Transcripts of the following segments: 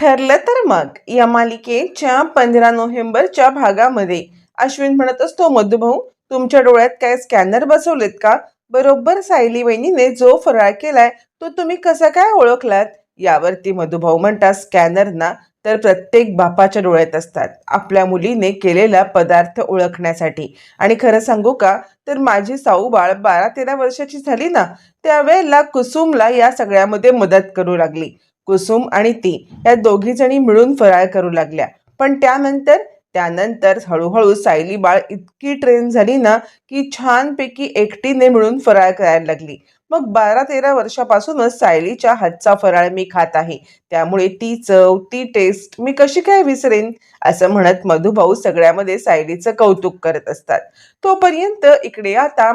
ठरलं तर मग. या मालिकेच्या पंधरा नोव्हेंबरच्या भागामध्ये अश्विन म्हणत असतो मधुभाऊ तुमच्या डोळ्यात काय स्कॅनर बसवलेत का? बरोबर सायली वहिनीने जो फराळ केलाय तो तुम्ही कसा काय ओळखलात? यावरती मधुभाऊ म्हणतात स्कॅनर ना तर प्रत्येक बापाच्या डोळ्यात असतात. आपल्या मुलीने केलेला पदार्थ ओळखण्यासाठी. आणि खरं सांगू का? तर माझी साऊ बाळ बारा तेरा वर्षाची झाली ना त्यावेळेला कुसुमला या सगळ्यामध्ये मदत करू लागली. कुसुम आणि ती या दोघी जणी मिळून फराळ करू लागल्या. पण त्यानंतर त्यानंतर हळूहळू सायली बाळ इतकी ट्रेन झाली ना की छानपैकी एकटीने मिळून फराळ करायला लागली. मग बारा तेरा वर्षापासूनच सायलीच्या हातचा फराळ मी खात आहे. त्यामुळे ती चव ती टेस्ट मी कशी काय विसरेन? असं म्हणत मधुभाऊ सगळ्यामध्ये सायलीचं कौतुक करत असतात. तोपर्यंत इकडे आता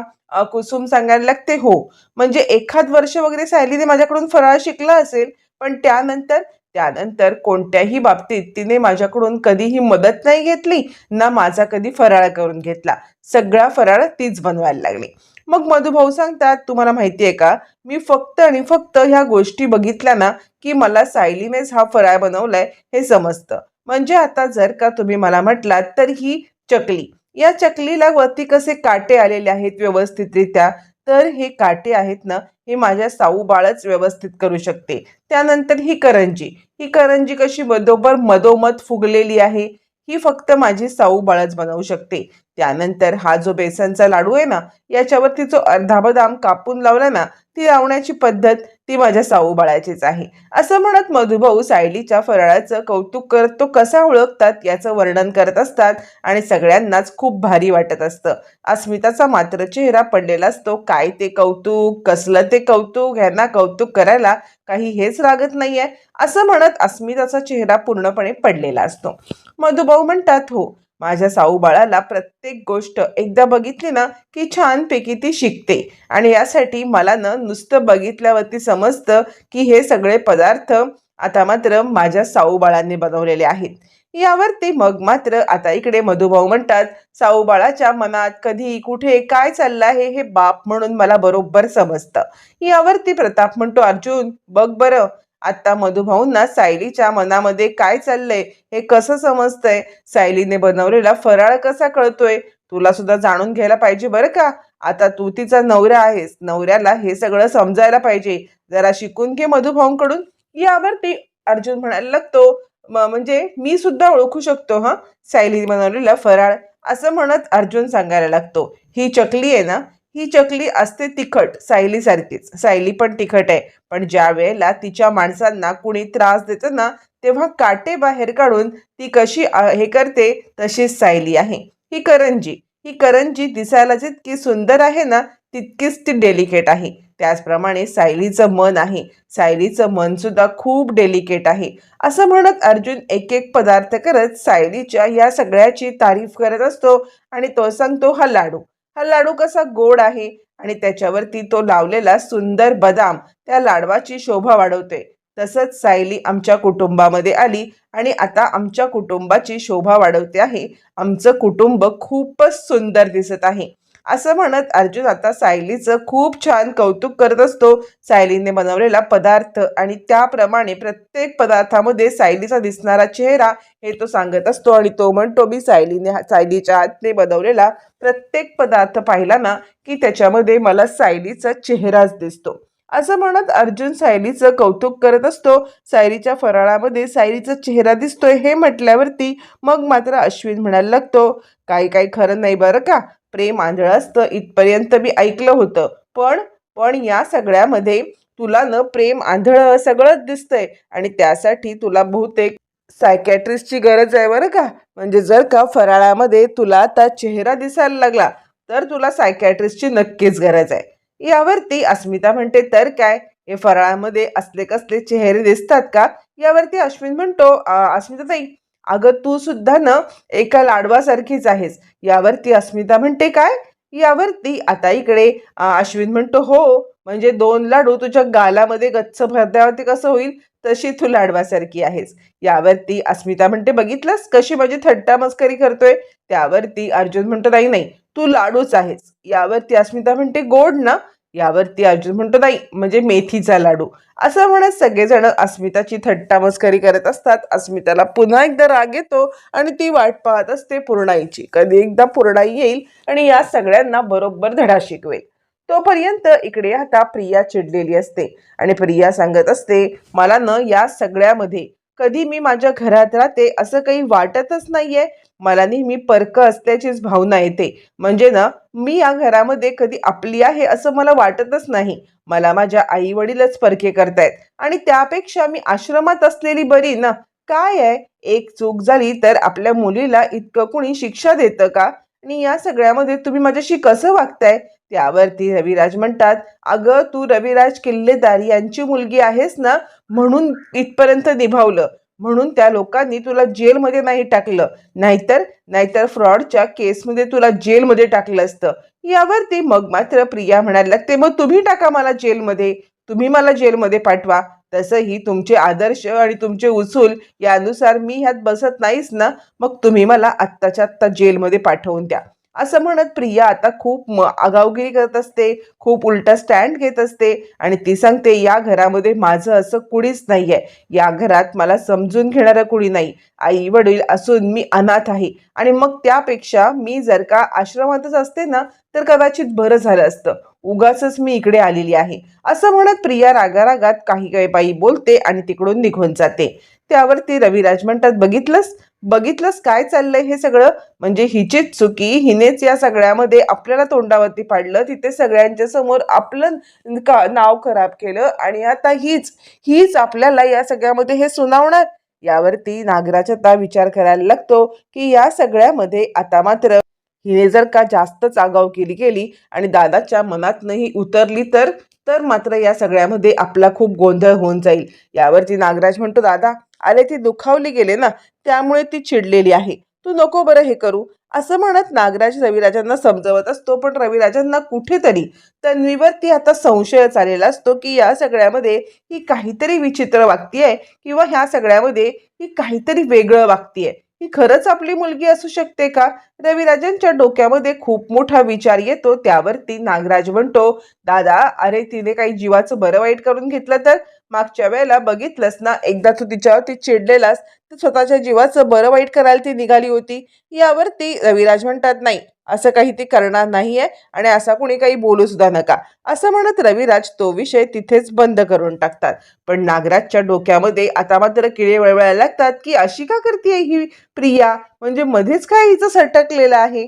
कुसुम सांगायला लागते हो म्हणजे एखाद वर्ष वगैरे सायलीने माझ्याकडून फराळ शिकला असेल पण त्यानंतर त्यानंतर कोणत्याही बाबतीत तिने माझ्याकडून कधीही मदत नाही घेतली ना माझा कधी फराळ करून घेतला. सगळा फराळ तीच बनवायला लागली. मग मधुभाऊ सांगतात तुम्हाला माहिती आहे का मी फक्त आणि फक्त ह्या गोष्टी बघितल्या ना की मला सायलीनेच हा फराळ बनवलाय हे समजतं. म्हणजे आता जर का तुम्ही मला म्हटलात तर ही चकली. या चकलीला वरती कसे काटे आलेले आहेत व्यवस्थितरित्या? तर हे काटे आहेत ना हे माझ्या साऊ बाळच व्यवस्थित करू शकते. त्यानंतर ही करंजी. ही करंजी कशी बरोबर मधोमध फुगलेली आहे ही फक्त माझी साऊ बाळच बनवू शकते. त्यानंतर हा जो बेसनचा लाडू आहे ना याच्यावरती जो अर्धा बदाम कापून लावला ना ती लावण्याची पद्धत ती माझ्या साऊ बाळाचीच आहे. असं म्हणत मधुभाऊ सायलीच्या फराळाचं कौतुक करत तो कसा ओळखतात याचं वर्णन करत असतात आणि सगळ्यांनाच खूप भारी वाटत असतं. अस्मिताचा मात्र चेहरा पडलेला असतो. काय ते कौतुक? कसलं ते कौतुक? ह्यांना कौतुक करायला काही हेच लागत नाहीये. असं म्हणत अस्मिताचा चेहरा पूर्णपणे पडलेला असतो. मधुभाऊ म्हणतात हो माझ्या साऊ बाळाला प्रत्येक गोष्ट एकदा बघितली ना की छानपैकी ती शिकते. आणि यासाठी मला ना नुसतं बघितल्यावरती समजतं की हे सगळे पदार्थ आता मात्र माझ्या साऊ बाळांनी बनवलेले आहेत. यावरती मग मात्र आता इकडे मधुभाऊ म्हणतात साऊ बाळाच्या मनात कधी कुठे काय चाललं आहे हे बाप म्हणून मला बरोबर समजतं. यावरती प्रताप म्हणतो अर्जुन बघ बरं आता मधुभाऊंना सायलीच्या मनामध्ये काय चाललंय हे कसं समजतंय? सायलीने बनवलेला फराळ कसा कळतोय? तुला सुद्धा जाणून घ्यायला पाहिजे बरं का? आता तू तिचा नवरा आहेस. नवऱ्याला हे सगळं समजायला पाहिजे. जरा शिकून घे मधुभाऊंकडून. यावरती अर्जुन म्हणायला लागतो. म्हणजे मी सुद्धा ओळखू शकतो हा? सायली बनवलेला फराळ असं म्हणत अर्जुन सांगायला लागतो. ही चकली आहे ना ही चकली असते तिखट सायलीसारखीच. सायली पण तिखट आहे. पण ज्या वेळेला तिच्या माणसांना कुणी त्रास देतं ना तेव्हा काटे बाहेर काढून ती कशी हे करते तशीच सायली आहे. ही करंजी. ही करंजी दिसायला जितकी सुंदर आहे ना तितकीच ती डेलिकेट आहे. त्याचप्रमाणे सायलीचं मन आहे. सायलीचं मन सुद्धा खूप डेलिकेट आहे. असं म्हणत अर्जुन एक एक पदार्थ करत सायलीच्या या सगळ्याची तारीफ करत असतो आणि तो सांगतो हा लाडू. हा लाडू कसा गोड आहे? आणि त्याच्यावरती तो लावलेला सुंदर बदाम त्या लाडवाची शोभा वाढवते. तसंच सायली आमच्या कुटुंबामध्ये आली आणि आता आमच्या कुटुंबाची शोभा वाढवते आहे. आमचं कुटुंब खूपच सुंदर दिसत आहे. असं म्हणत अर्जुन आता सायलीचं खूप छान कौतुक करत असतो. सायलीने बनवलेला पदार्थ आणि त्याप्रमाणे प्रत्येक पदार्थामध्ये सायलीचा दिसणारा चेहरा हे तो सांगत असतो आणि तो म्हणतो मी सायलीने सायलीच्या हातने बनवलेला प्रत्येक पदार्थ पाहिला ना की त्याच्यामध्ये मला सायलीचा चेहराच दिसतो. असं म्हणत अर्जुन सायलीचं कौतुक करत असतो. सायलीच्या फराळामध्ये सायलीचा चेहरा दिसतोय हे म्हटल्यावरती मग मात्र अश्विन म्हणायला लागतो काही काही खरं नाही बरं का? प्रेम आंधळं असतं इथपर्यंत मी ऐकलं होतं. पण पण या सगळ्यामध्ये तुला न प्रेम आंधळं सगळंच दिसतंय आणि त्यासाठी तुला बहुतेक सायकॅट्रिस्टची गरज आहे बरं का? म्हणजे जर का फराळामध्ये तुला आता चेहरा दिसायला लागला तर तुला सायकॅट्रिस्टची नक्कीच गरज आहे. यावरती अस्मिता म्हणते तर काय? हे फराळामध्ये असले कसले चेहरे दिसतात का? यावरती अश्विन म्हणतो अस्मिताताई अगं तू सुद्धा ना एका लाडवासारखीच आहेस. यावरती अस्मिता म्हणते काय? यावरती. आता इकडे अश्विन म्हणतो हो म्हणजे दोन लाडू तुझ्या गालामध्ये गच्च भरल्यावरती कसं होईल? तशी तू लाडवासारखी आहेस. यावरती अस्मिता म्हणते बघितलंस कशी माझी थट्टा मस्करी करतोय? त्यावरती अर्जुन म्हणतो नाही नाही तू लाडूच आहेस. यावरती अस्मिता म्हणते गोड ना यावरती अर्जुन म्हणतो नाही म्हणजे मेथीचा लाडू. असं म्हणत सगळेजण अस्मिताची थट्टा मस्करी करत असतात. अस्मिताला पुन्हा एकदा राग येतो आणि ती वाट पाहत असते पूर्णाईची. कधी एकदा पूर्णाई येईल आणि या सगळ्यांना बरोबर धडा शिकवेल. तोपर्यंत इकडे आता प्रिया चिडलेली असते आणि प्रिया सांगत असते मला न या सगळ्यामध्ये कधी मी माझ्या घरात राहते असं काही वाटतच नाहीये. मला नेहमी परक असल्याचीच भावना येते. म्हणजे ना मी या घरामध्ये कधी आपली आहे असं मला वाटतच नाही. मला माझ्या आई वडीलच परके करतायत. आणि त्यापेक्षा मी आश्रमात असलेली बरी ना काय आहे? एक चूक झाली तर आपल्या मुलीला इतकं कुणी शिक्षा देतं का? आणि या सगळ्यामध्ये तुम्ही माझ्याशी कसं वागताय? त्यावरती रविराज म्हणतात अगं तू रविराज किल्लेदार यांची मुलगी आहेस ना? म्हणून इथपर्यंत निभावलं. म्हणून त्या लोकांनी तुला जेलमध्ये नाही टाकलं. नाहीतर नाहीतर फ्रॉडच्या केसमध्ये तुला जेलमध्ये टाकलं असतं. यावरती मग मात्र प्रिया म्हणायला लागते मग तुम्ही टाका मला जेलमध्ये. तुम्ही मला जेलमध्ये पाठवा. तसंही तुमचे आदर्श आणि तुमचे उसूल यानुसार मी ह्यात बसत नाहीच ना? मग तुम्ही मला आत्ताच्या आत्ता जेलमध्ये पाठवून द्या. असं म्हणत प्रिया आता खूप म आगावगिरी करत असते खूप उलटा स्टँड घेत असते आणि ती सांगते या घरामध्ये माझं असं कुणीच नाही आहे या घरात मला समजून घेणारं कुणी नाही. आई वडील असून मी अनाथ आहे. आणि मग त्यापेक्षा मी जर का आश्रमातच असते ना तर कदाचित बरं झालं असतं. उगाच मी इकडे आलेली आहे. असं म्हणत प्रिया रागारागात काही काही बाई बोलते आणि तिकडून निघून जाते. त्यावरती रविराज म्हणतात बघितलंस? बघितलंच काय चाललंय हे सगळं? म्हणजे हिचीच चुकी हिनेच या सगळ्यामध्ये आपल्याला तोंडावरती पाडलं. तिथे सगळ्यांच्या समोर आपलं का नाव खराब केलं आणि आता हीच हीच आपल्याला या सगळ्यामध्ये हे सुनावणार. यावरती नागराज आता विचार करायला लागतो की या सगळ्यामध्ये आता मात्र हिने जर का जास्तच आगाव केली गेली आणि दादाच्या मनातनंही उतरली तर तर मात्र या सगळ्यामध्ये आपला खूप गोंधळ होऊन जाईल. यावरती नागराज म्हणतो दादा अरे ती दुखावली गेले ना त्यामुळे ती चिडलेली आहे. तू नको बरं हे करू. असं म्हणत नागराज रविराजांना समजवत असतो पण रविराजांना कुठेतरी तन्वीवरती आता संशयच आलेला असतो की या सगळ्यामध्ये ही काहीतरी विचित्र वागतीये किंवा ह्या सगळ्यामध्ये ही काहीतरी वेगळं वागतीये ही खरंच आपली मुलगी असू शकते का? रविराजांच्या डोक्यामध्ये खूप मोठा विचार येतो. त्यावरती नागराज म्हणतो दादा अरे तिने काही जीवाचं बरं वाईट करून घेतलं तर? मागच्या वेळेला बघितलंस ना एकदा तू तिच्यावरती चिडलेलास तर स्वतःच्या जीवाचं बरं वाईट करायला ती निघाली होती. यावरती रविराज म्हणतात नाही असं काही ती करणार नाहीये आणि असा कुणी काही बोलू सुद्धा नका. असं म्हणत रविराज तो विषय तिथेच बंद करून टाकतात. पण नागराजच्या डोक्यामध्ये आता मात्र किडे वळवळायला लागतात की अशी का करते ही प्रिया? म्हणजे मध्येच काय हिचं सटकलेलं आहे?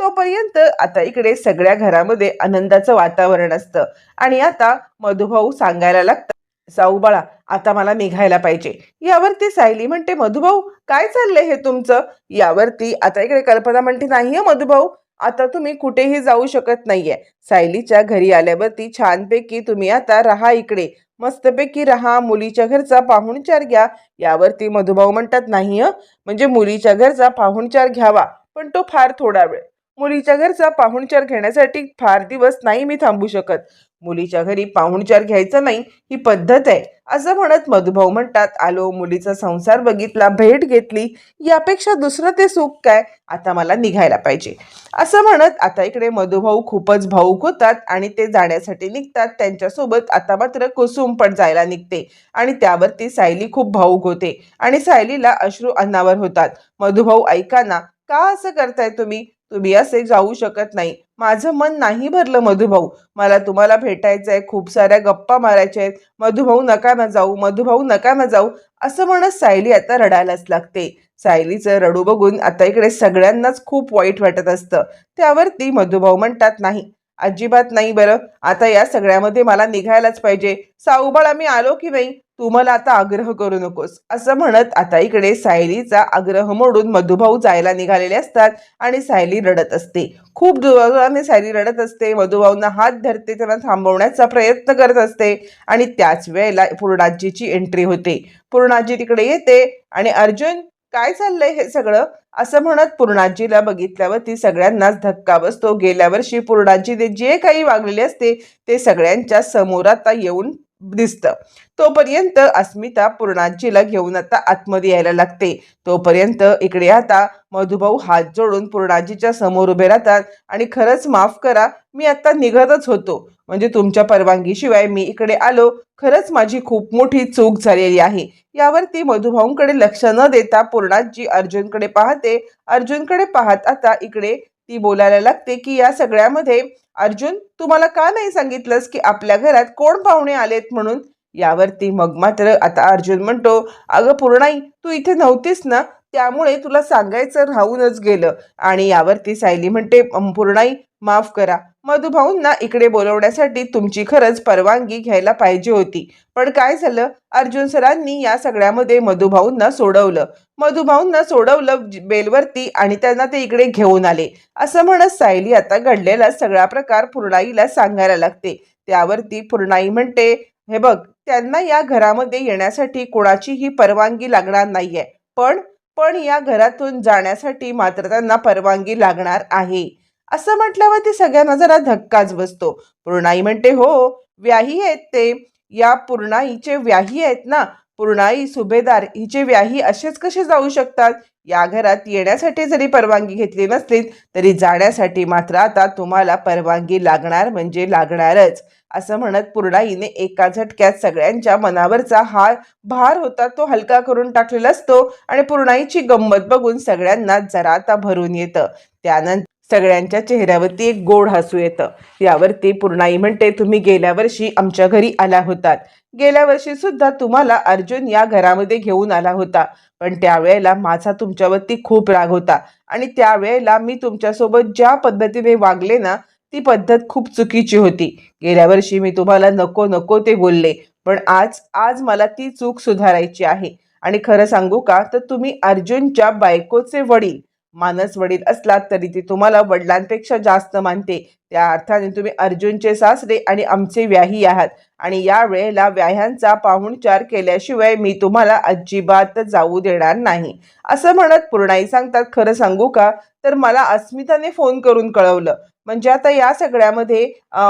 तोपर्यंत आता इकडे सगळ्या घरामध्ये आनंदाचं वातावरण असतं. आणि आता मधुभाऊ सांगायला लागतात साऊ बाळा आता मला निघायला पाहिजे. यावरती सायली म्हणते मधुभाऊ काय चाललंय हे तुमचं? यावरती आता इकडे कल्पना म्हणते नाहीये मधुभाऊ आता तुम्ही कुठेही जाऊ शकत नाहीये. सायलीच्या घरी आल्यावरती छानपैकी तुम्ही आता राहा इकडे. मस्तपैकी राहा मुलीच्या घरचा पाहुणचार घ्या. यावरती मधुभाऊ म्हणतात नाही म्हणजे मुलीच्या घरचा पाहुणचार घ्यावा पण तो फार थोडा वेळ. मुलीच्या घरचा पाहुणचार घेण्यासाठी फार दिवस नाही मी थांबू शकत. मुलीच्या घरी पाहुणचार घ्यायचा नाही ही पद्धत आहे. असं म्हणत मधुभाऊ म्हणतात आलो मुलीचा संसार बघितला भेट घेतली. यापेक्षा दुसरं ते सुख काय? आता मला निघायला पाहिजे. असं म्हणत आता इकडे मधुभाऊ खूपच भाऊक होतात आणि ते जाण्यासाठी निघतात. त्यांच्यासोबत आता मात्र कुसुम पण जायला निघते आणि त्यावरती सायली खूप भाऊक होते आणि सायलीला अश्रू अन्नावर होतात. मधुभाऊ ऐकाना का असं करताय तुम्ही? तुम्ही असे जाऊ शकत नाही. माझं मन नाही भरलं मधुभाऊ. मला तुम्हाला भेटायचं आहे खूप साऱ्या गप्पा मारायच्या आहेत. मधुभाऊ नका ना जाऊ. मधुभाऊ नका ना जाऊ. असं म्हणत सायली आता रडायलाच लागते. सायलीचं रडू बघून आता इकडे सगळ्यांनाच खूप वाईट वाटत असतं. त्यावर ती मधुभाऊ म्हणतात नाही अजिबात नाही बरं. आता या सगळ्यामध्ये मला निघायलाच पाहिजे. साऊबाळा मी आलो की नाही? तू मला आता आग्रह करू नकोस. असं म्हणत आता इकडे सायलीचा आग्रह मोडून मधुभाऊ जायला निघालेले असतात आणि सायली रडत असते. खूप दुराने सायली रडत असते. मधुभाऊंना हात धरते त्यांना थांबवण्याचा प्रयत्न करत असते आणि त्याच वेळेला पूर्णाजीची एंट्री होते. पूर्णाजी तिकडे येते आणि अर्जुन काय चाललंय हे सगळं? असं म्हणत पूर्णाजीला बघितल्यावर ती सगळ्यांनाच धक्का बसतो. गेल्या वर्षी पूर्णाजीने जे काही वागलेले असते ते सगळ्यांच्या समोर आता येऊन दिसतं. तोपर्यंत अस्मिता पूर्णाजीला घेऊन आता आतमध्ये यायला लागते. तोपर्यंत इकडे आता मधुभाऊ हात जोडून पूर्णाजीच्या समोर उभे राहतात आणि खरंच माफ करा मी आता निघतच होतो. म्हणजे तुमच्या परवानगीशिवाय मी इकडे आलो खरंच माझी खूप मोठी चूक झालेली आहे. यावरती मधुभाऊंकडे लक्ष न देता पूर्णाजी अर्जुनकडे पाहते. अर्जुनकडे पाहत आता इकडे ती बोलायला लागते की या सगळ्यामध्ये अर्जुन तू मला का नाही सांगितलंस की आपल्या घरात कोण पाहुणे आलेत म्हणून? यावरती मग मात्र आता अर्जुन म्हणतो अगं पूर्णाई तू इथे नव्हतीस ना? त्यामुळे तुला सांगायचं राहूनच गेलं. आणि यावरती सायली म्हणते पूर्णाई माफ करा. मधुभाऊंना इकडे बोलवण्यासाठी तुमची खरंच परवानगी घ्यायला पाहिजे होती. पण काय झालं? अर्जुन सरांनी या सगळ्यामध्ये मधुभाऊंना सोडवलं. मधुभाऊंना सोडवलं बेलवरती आणि त्यांना ते इकडे घेऊन आले. असं म्हणत सायली आता घडलेला सगळा प्रकार पूर्णाईला सांगायला लागते. त्यावरती पूर्णाई म्हणते हे बघ त्यांना या घरामध्ये येण्यासाठी कोणाचीही परवानगी लागणार नाहीये. पण पण या घरातून जाण्यासाठी मात्र त्यांना परवानगी लागणार आहे. असं म्हटल्यावरती सगळ्यांना जरा धक्काच बसतो. पूर्णाई म्हणते हो व्याही आहेत ते. या पूर्णाईचे व्याही आहेत ना. पूर्णाई सुभेदार हिचे व्याही असेच कसे जाऊ शकतात? या घरात येण्यासाठी जरी परवानगी घेतली नसली तरी जाण्यासाठी मात्र आता तुम्हाला परवानगी लागणार म्हणजे लागणारच असं म्हणत पूर्णाईने एका झटक्यात सगळ्यांच्या मनावरचा हा भार होता तो हलका करून टाकलेला असतो आणि पूर्णाईची गंमत बघून सगळ्यांना जरा आता भरून येतं. त्यानंतर सगळ्यांच्या चेहऱ्यावरती एक गोड हसू येतं. यावरती पूर्णाई म्हणते तुम्ही गेल्या वर्षी आमच्या घरी आला होतात. गेल्या वर्षी सुद्धा तुम्हाला अर्जुन या घरामध्ये घेऊन आला होता. पण त्यावेळेला माझा तुमच्यावरती खूप राग होता. आणि त्यावेळेला मी तुमच्यासोबत ज्या पद्धतीने वागले ना ती पद्धत खूप चुकीची होती. गेल्या वर्षी मी तुम्हाला नको नको ते बोलले. पण आज आज मला ती चूक सुधारायची आहे. आणि खरं सांगू का? तर तुम्ही अर्जुनच्या बायकोचे वडील मानस वडील असलात तरी ती तुम्हाला वडिलांपेक्षा जास्त मानते. त्या अर्थाने तुम्ही अर्जुनचे सासरे आणि आमचे व्याही आहात. आणि या वेळेला व्याह्यांचा पाहुणचार केल्याशिवाय मी तुम्हाला अजिबात जाऊ देणार नाही. असं म्हणत पूर्णाई सांगतात खरं सांगू का? तर मला अस्मिताने फोन करून कळवलं. म्हणजे आता या सगळ्यामध्ये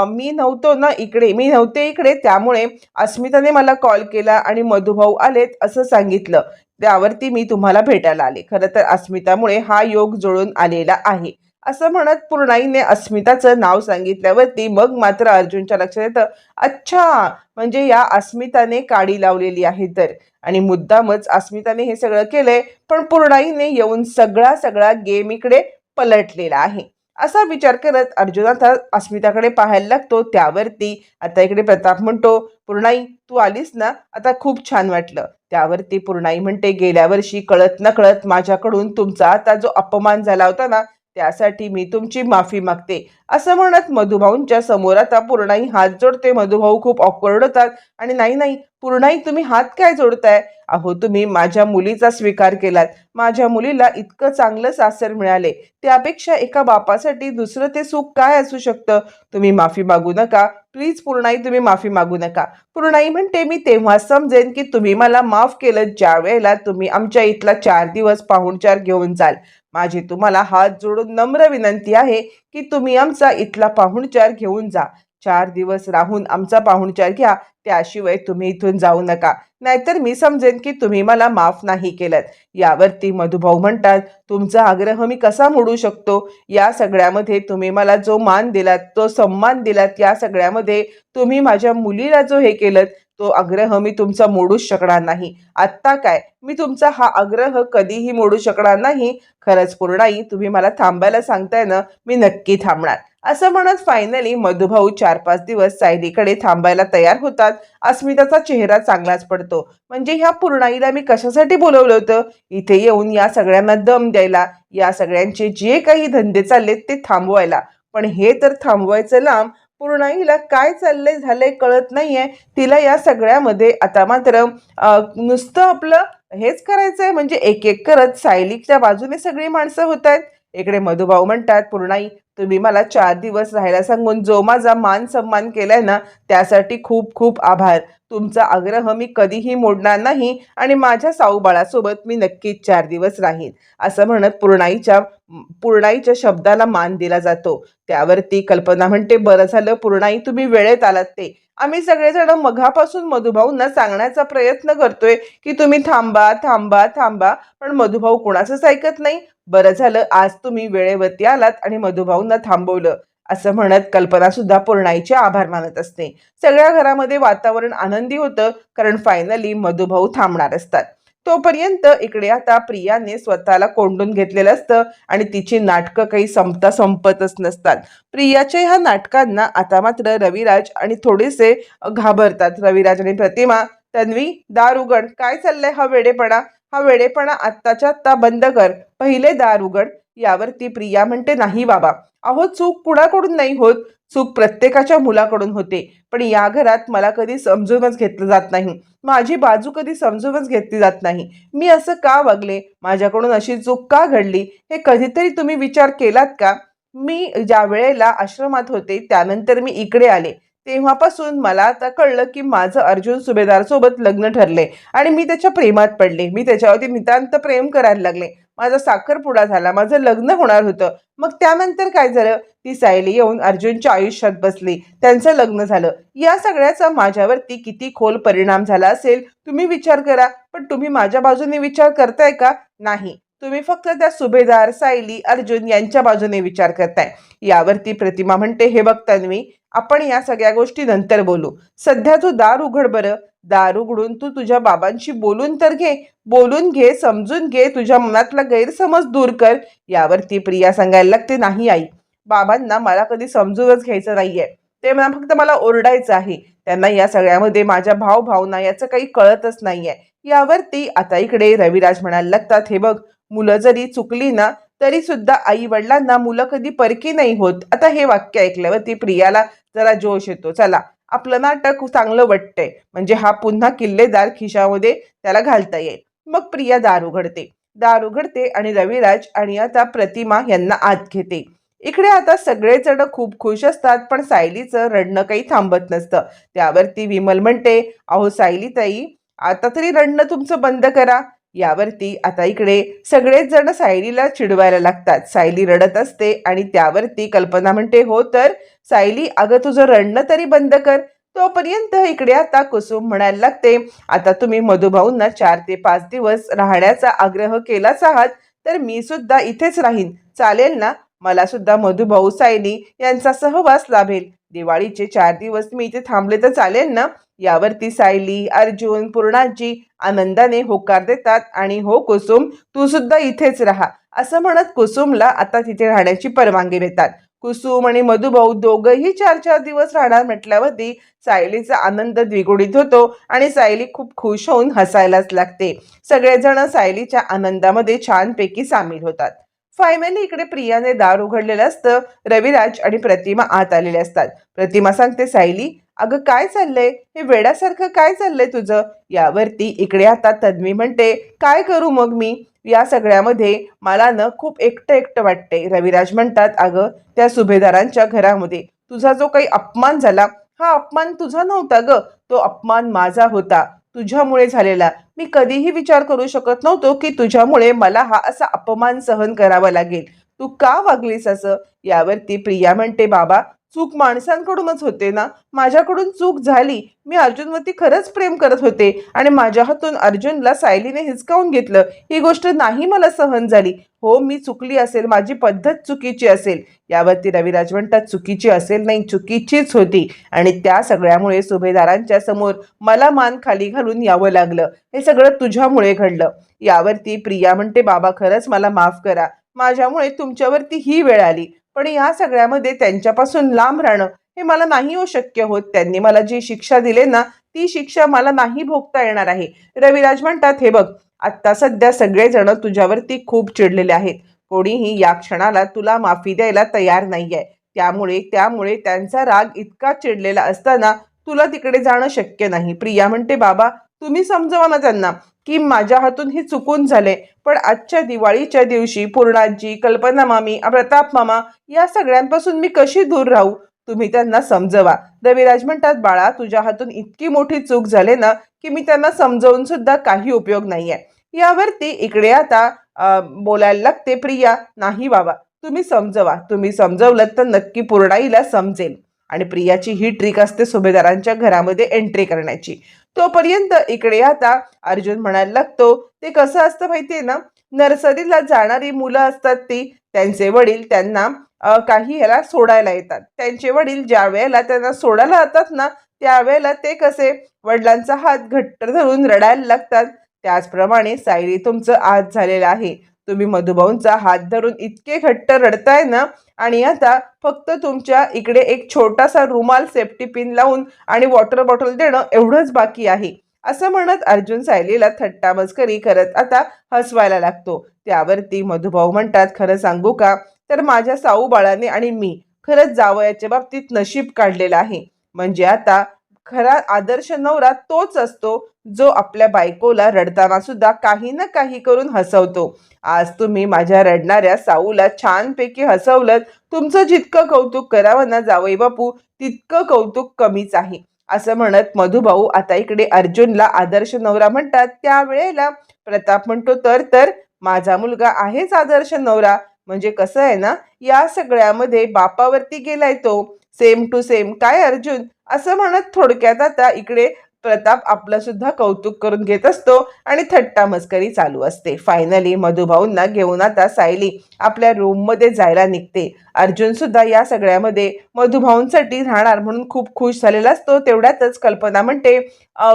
मी नव्हतो ना इकडे मी नव्हते इकडे त्यामुळे अस्मिताने मला कॉल केला आणि मधुभाऊ आलेत असं सांगितलं. त्यावरती मी तुम्हाला भेटायला आले. खरं तर अस्मितामुळे हा योग जुळून आलेला आहे. असं म्हणत पूर्णाईने अस्मिताचं नाव सांगितल्यावरती मग मात्र अर्जुनच्या लक्षात येतं अच्छा म्हणजे या अस्मिताने काडी लावलेली आहे तर. आणि मुद्दामच अस्मिताने हे सगळं केलंय पण पूर्णाईने येऊन सगळा सगळा गेम इकडे पलटलेला आहे. असा विचार करत अर्जुन आता अस्मिताकडे पाहायला लागतो. त्यावरती आता इकडे प्रताप म्हणतो पूर्णाई तू आलीस ना? आता खूप छान वाटलं. त्यावरती पूर्णाई म्हणते गेल्या वर्षी कळत नकळत माझ्याकडून तुमचा आता जो अपमान झाला होता ना त्यासाठी मी तुमची माफी मागते. असं म्हणत मधुभाऊंच्या समोर आता पूर्णाई हात जोडते. मधुभाऊ खूप ऑकवर्ड होतात. आणि नाही नाही पूर्णाई तुम्ही हात काय जोडताय? अहो तुम्ही माझ्या मुलीचा स्वीकार केलात. माझ्या मुलीला इतकं चांगलं सासर मिळाले. त्यापेक्षा एका बापासाठी दुसरं ते सुख काय असू शकतं? तुम्ही माफी मागू नका. प्लीज पूर्णाई तुम्ही माफी मागू नका. पूर्णाई म्हणते मी तेव्हा समजेन की तुम्ही मला माफ केलं ज्या वेळेला तुम्ही आमच्या इथला चार दिवस पाहुणचार घेऊन जाल. माझी तुम्हाला हात जोडून नम्र विनंती आहे की तुम्ही आमचा इथला पाहुणचार घेऊन जा. चार दिवस राहून आमचा पाहुणचार घ्या. त्याशिवाय तुम्ही इथून जाऊ नका. नाहीतर मी समजेन की तुम्ही मला माफ नाही केलं यावरती मधुभाऊ म्हणतात तुमचा आग्रह मी कसा मोडू शकतो? या सगळ्यामध्ये तुम्ही मला जो मान दिलात तो सम्मान दिलात या सगळ्यामध्ये तुम्ही माझ्या मुलीला जो हे केलं तो आग्रह मी तुमचा मोडूच शकणार नाही. आत्ता काय? मी तुमचा हा आग्रह कधीही मोडू शकणार नाही. खरंच पूर्णाई तुम्ही मला थांबायला सांगताय ना मी नक्की थांबणार. असं म्हणत फायनली मधुभाऊ चार पाच दिवस सायलीकडे थांबायला तयार होतात. अस्मिताचा चेहरा चांगलाच पडतो. म्हणजे ह्या पूर्णाईला मी कशासाठी बोलवलं होतं? इथे येऊन या सगळ्यांना दम द्यायला या सगळ्यांचे जे काही धंदे चाललेत ते थांबवायला. पण हे तर थांबवायचं लांब पूर्ण हिला काय चाललंय झालंय कळत नाहीये. तिला या सगळ्यामध्ये आता मात्र नुसतं आपलं हेच करायचंय. म्हणजे एक एक करत सायलीच्या बाजूने सगळी माणसं होत आहेत इकडे मधुभाऊ म्हणतात पूर्णाई तुम्ही मला चार दिवस राहायला सांगून जो माझा मान सन्मान केलाय ना त्यासाठी खूप खूप आभार. तुमचा आग्रह मी कधीही मोडणार नाही आणि माझ्या साऊबाळासोबत मी नक्कीच चार दिवस राहीन. असं म्हणत पूर्णाईच्या पूर्णाईच्या शब्दाला मान दिला जातो. त्यावरती कल्पना म्हणते बरं झालं पूर्णाई तुम्ही वेळेत आलात ते. आम्ही सगळेजण मघापासून मधुभाऊंना सांगण्याचा प्रयत्न करतोय की तुम्ही थांबा थांबा थांबा. पण मधुभाऊ कुणाचंच ऐकत नाही. बरं झालं आज तुम्ही वेळेवरती आलात आणि मधुभाऊंना थांबवलं. असं म्हणत कल्पना सुद्धा पूर्णाईचे आभार मानत असते. सगळ्या घरामध्ये वातावरण आनंदी होतं कारण फायनली मधुभाऊ थांबणार असतात. तोपर्यंत इकडे आता प्रियाने स्वतःला कोंडून घेतलेलं असतं आणि तिची नाटकं काही संपता संपतच नसतात. प्रियाच्या ह्या नाटकांना आता मात्र रविराज आणि थोडेसे घाबरतात. रविराज आणि प्रतिमा तन्वी दार उघड काय चाललंय हा वेडेपणा? हा वेळेपणा आत्ताच्या आत्ता बंद कर. पहिले दार उघड. यावरती प्रिया म्हणते नाही बाबा. अहो चूक कुणाकडून नाही होत. चूक प्रत्येकाच्या मुलाकडून होते. पण या घरात मला कधी समजूनच घेतलं जात नाही. माझी बाजू कधी समजूनच घेतली जात नाही. मी असं का वागले? माझ्याकडून अशी चूक का घडली? हे कधीतरी तुम्ही विचार केलात का? मी ज्या वेळेला आश्रमात होते त्यानंतर मी इकडे आले. तेव्हापासून मला आता कळलं की माझं अर्जुन सुभेदारसोबत लग्न ठरले आणि मी त्याच्या प्रेमात पडले. मी त्याच्यावरती नितांत प्रेम करायला लागले. माझा साखरपुडा झाला. माझं लग्न होणार होतं. मग त्यानंतर काय झालं? ती सायली येऊन अर्जुनच्या आयुष्यात बसली. त्यांचं लग्न झालं. या सगळ्याचा माझ्यावरती किती खोल परिणाम झाला असेल तुम्ही विचार करा. पण तुम्ही माझ्या बाजूने विचार करताय का? नाही. तुम्ही फक्त त्या सुभेदार सायली अर्जुन यांच्या बाजूने विचार करताय. यावरती प्रतिमा म्हणते हे बघ तन्वी आपण या सगळ्या गोष्टी नंतर बोलू. सध्या तू दार उघड बरं. दार उघडून तू तुझ्या बाबांशी बोलून तर घे. बोलून घे समजून घे. तुझ्या मनातला गैरसमज दूर कर. यावरती प्रिया सांगायला लागते नाही आई बाबांना मला कधी समजूनच घ्यायचं नाहीये. ते मला फक्त मला ओरडायचं आहे. त्यांना या सगळ्यामध्ये माझ्या भाव भावना याचं काही कळतच नाहीये. यावरती आता इकडे रविराज म्हणायला लागतात हे बघ मुलं जरी चुकली ना तरी सुद्धा आई वडिलांना मुलं कधी परकी नाही होत. आता हे वाक्य ऐकल्यावरती प्रियाला जरा जोश येतो. चला आपलं नाटक चांगलं वाटतंय. म्हणजे हा पुन्हा किल्लेदार खिशामध्ये त्याला घालता येईल. मग प्रिया दार उघडते. दार उघडते आणि रविराज आणि आता प्रतिमा यांना आत घेते. इकडे आता सगळेजण खूप खुश असतात पण सायलीचं रडणं काही थांबत नसतं. त्यावरती विमल म्हणते अहो सायली ताई आता तरी रडणं तुमचं बंद करा. यावरती आता इकडे सगळेच जण सायलीला चिडवायला लागतात. सायली रडत असते आणि त्यावरती कल्पना म्हणते हो तर सायली अगं तुझं रडणं तरी बंद कर. तोपर्यंत इकडे आता कुसुम म्हणायला लागते आता तुम्ही मधुभाऊंना चार ते पाच दिवस राहण्याचा आग्रह केलाच आहात तर मी सुद्धा इथेच राहीन. चालेल ना? मला सुद्धा मधुभाऊ सायली यांचा सहवास लाभेल. दिवाळीचे चार दिवस मी इथे थांबले तर चालेल ना? यावरती सायली अर्जुन पूर्णाजी आनंदाने होकार देतात आणि हो कुसुम तू सुद्धा इथेच राहा. असं म्हणत कुसुमला आता तिथे राहण्याची परवानगी देतात. कुसुम आणि मधुभाऊ दोघंही चार चार दिवस राहणार म्हटल्यावरती सायलीचा आनंद द्विगुणित होतो आणि सायली खूप खुश होऊन हसायलाच लागते. सगळेजण सायलीच्या आनंदामध्ये छानपैकी सामील होतात. फायनली इकडे प्रियाने दार उघडलेलं असतं. रविराज आणि प्रतिमा आत आलेले असतात. प्रतिमा सांगते सायली अगं काय चाललंय? हे वेड्यासारखं काय चाललंय तुझं? यावरती इकडे आता तन्वी म्हणते काय करू मग मी? या सगळ्यामध्ये मला ना खूप एकटं एकटं वाटते रविराज म्हणतात अगं त्या सुभेदारांच्या घरामध्ये तुझा जो काही अपमान झाला हा अपमान तुझा नव्हता ग. तो अपमान माझा होता. तुझ्यामुळे झालेला. मी कधीही विचार करू शकत नव्हतो की तुझ्यामुळे मला हा असा अपमान सहन करावा लागेल. तू का वागलीस असं? यावरती प्रिया म्हणते बाबा चूक माणसांकडूनच होते ना? माझ्याकडून चूक झाली मी अर्जुनवरती खरंच प्रेम करत होते आणि माझ्या हातून अर्जुनला सायलीने हिसकावून घेतलं. ही गोष्ट नाही मला सहन झाली. हो मी चुकली असेल माझी पद्धत चुकीची असेल. यावरती रविराज म्हणतात चुकीची असेल नाही चुकीचीच होती. आणि त्या सगळ्यामुळे सुभेदारांच्या समोर मला मान खाली घालून यावं लागलं. हे सगळं तुझ्यामुळे घडलं. यावरती प्रिया म्हणते बाबा खरंच मला माफ करा. माझ्यामुळे तुमच्यावरती ही वेळ आली. पण या सगळ्यामध्ये त्यांच्यापासून लांब राहणं हे मला नाही हो शक्य होत. त्यांनी मला जी शिक्षा दिली ना ती शिक्षा मला नाही भोगता येणार आहे. रविराज म्हणतात हे बघ आत्ता सध्या सगळेजण तुझ्यावरती खूप चिडलेले आहेत. कोणीही या क्षणाला तुला माफी द्यायला तयार नाही आहे त्यामुळे त्यामुळे त्यांचा राग इतका चिडलेला असताना तुला तिकडे जाणं शक्य नाही. प्रिया म्हणते बाबा तुम्ही समजवा ना त्यांना. की माझ्या हातून हे चुकून झाले. पण आजच्या दिवाळीच्या दिवशी पूर्णाजी कल्पना मामी प्रताप मामा या सगळ्यांपासून मी कशी दूर राहू? तुम्ही त्यांना समजवा. रविराज म्हणतात बाळा तुझ्या हातून इतकी मोठी चूक झाले ना की मी त्यांना समजवून सुद्धा काही उपयोग नाहीये. यावरती इकडे आता बोलायला लागते प्रिया. नाही बाबा तुम्ही समजवा. तुम्ही समजवलं तर नक्की पूर्णाईला समजेल. आणि प्रियाची ही ट्रिक असते सुभेदारांच्या घरामध्ये एंट्री करण्याची. तोपर्यंत इकडे आता अर्जुन म्हणायला लागतो ते कसं असतं माहितीये ना? नर्सरीला जाणारी मुलं असतात ती त्यांचे वडील त्यांना काही ह्याला सोडायला येतात. त्यांचे वडील ज्या वेळेला त्यांना सोडायला येतात ना त्यावेळेला ते कसे? वडिलांचा हात घट्ट धरून रडायला लागतात. त्याचप्रमाणे सायरी तुमचं आज झालेलं आहे. तुम्ही मधुभाऊंचा हात धरून इतके घट्ट रडताय ना आणि आता फक्त तुमच्या इकडे एक छोटासा रुमाल सेफ्टी पिन लावून आणि वॉटर बॉटल देणं एवढंच बाकी आहे. असं म्हणत अर्जुन सायलीला थट्टा मस्करी करत आता हसवायला लागतो. त्यावरती मधुभाऊ म्हणतात खरं सांगू का? तर माझ्या साऊ बाळाने आणि मी खरंच जावयाच्या बाबतीत नशीब काढलेलं आहे. म्हणजे आता खरा आदर्श नवरा तोच असतो जो आपल्या बायकोला रडताना सुद्धा काही ना काही करून हसवतो. आज तुम्ही माझ्या रडणाऱ्या साऊला छानपैकी हसवलं तुमचं जितकं कौतुक करावं ना जावई बापू तितकं कौतुक कमीच आहे. असं म्हणत मधुभाऊ आता इकडे अर्जुनला आदर्श नवरा म्हणतात. त्यावेळेला प्रताप म्हणतो तर तर माझा मुलगा आहेच आदर्श नवरा. म्हणजे कसं आहे ना या सगळ्यामध्ये बापावरती गेलाय तो. सेम टू सेम काय अर्जुन? असं म्हणत थोडक्यात आता इकडे प्रताप आपलं सुद्धा कौतुक करून घेत असतो आणि थट्टा मस्करी चालू असते. फायनली मधुभाऊंना घेऊन आता सायली आपल्या रूममध्ये जायला निघते. अर्जुन सुद्धा या सगळ्यामध्ये मधुभाऊंसाठी राहणार म्हणून खूप खुश झालेला असतो. तेवढ्यातच कल्पना म्हणते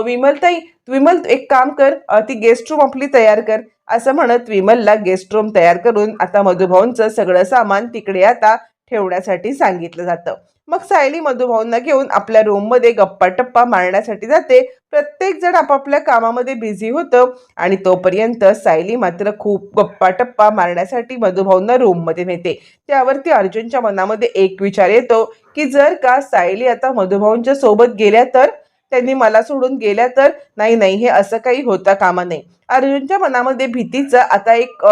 विमलताई विमल एक काम कर ती गेस्ट रूम आपली तयार कर. असं म्हणत विमलला गेस्ट रूम तयार करून आता मधुभाऊंचं सगळं सामान तिकडे आता ठेवण्यासाठी सांगितलं जातं. मग सायली मधुभाऊंना घेऊन आपल्या रूममध्ये गप्पा टप्पा मारण्यासाठी जाते. प्रत्येक जण आपापल्या कामामध्ये बिझी होतं आणि तोपर्यंत सायली मात्र खूप गप्पा टप्पा मारण्यासाठी मधुभाऊंना रूममध्ये नेते. त्यावरती अर्जुनच्या मनामध्ये एक विचार येतो की जर का सायली आता मधुभाऊंच्या सोबत गेल्या तर? त्यांनी मला सोडून गेल्या तर? नाही नाही हे असं काही होता कामा नाही अर्जुनच्या मनामध्ये भीतीचं आता एक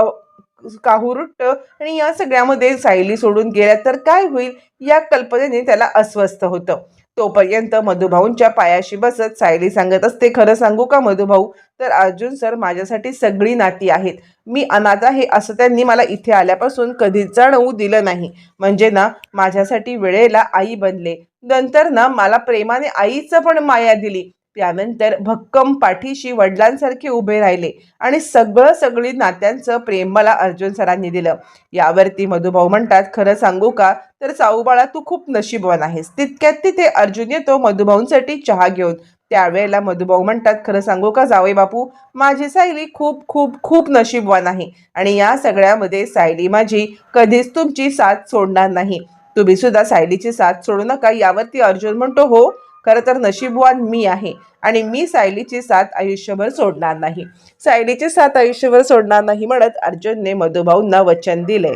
काहुरुट्ट आणि या सगळ्यामध्ये सायली सोडून गेल्या तर काय होईल? या कल्पनेने त्याला अस्वस्थ होतं. तोपर्यंत मधुभाऊंच्या पायाशी बसत सायली सांगत असते खरं सांगू का मधुभाऊ? तर अर्जुन सर माझ्यासाठी सगळी नाती आहेत. मी अनाथ आहे असं त्यांनी मला इथे आल्यापासून कधीच जाणवू दिलं नाही. म्हणजे ना माझ्यासाठी वेळेला आई बनले. नंतर ना मला प्रेमाने आईचं पण माया दिली. त्यानंतर भक्कम पाठीशी वडिलांसारखे उभे राहिले आणि सगळं सगळी नात्यांचं प्रेम मला अर्जुन सरांनी दिलं. यावरती मधुभाऊ म्हणतात खरं सांगू का? तर साऊबाळा तू खूप नशीबवान आहेस. तितक्यात तिथे अर्जुन येतो मधुभाऊंसाठी चहा घेऊन. त्यावेळेला मधुभाऊ म्हणतात खरं सांगू का जावई बापू? माझी सायली खूप खूप खूप नशीबवान आहे आणि या सगळ्यामध्ये सायली माझी कधीच तुमची साथ सोडणार नाही. तुम्ही सुद्धा सायलीची साथ सोडू नका. यावरती अर्जुन म्हणतो हो खरं तर नशीबवान मी आहे आणि मी सायलीची साथ आयुष्यभर सोडणार नाही. सायलीची साथ आयुष्यभर सोडणार नाही म्हणत अर्जुनने मधुभाऊंना वचन दिले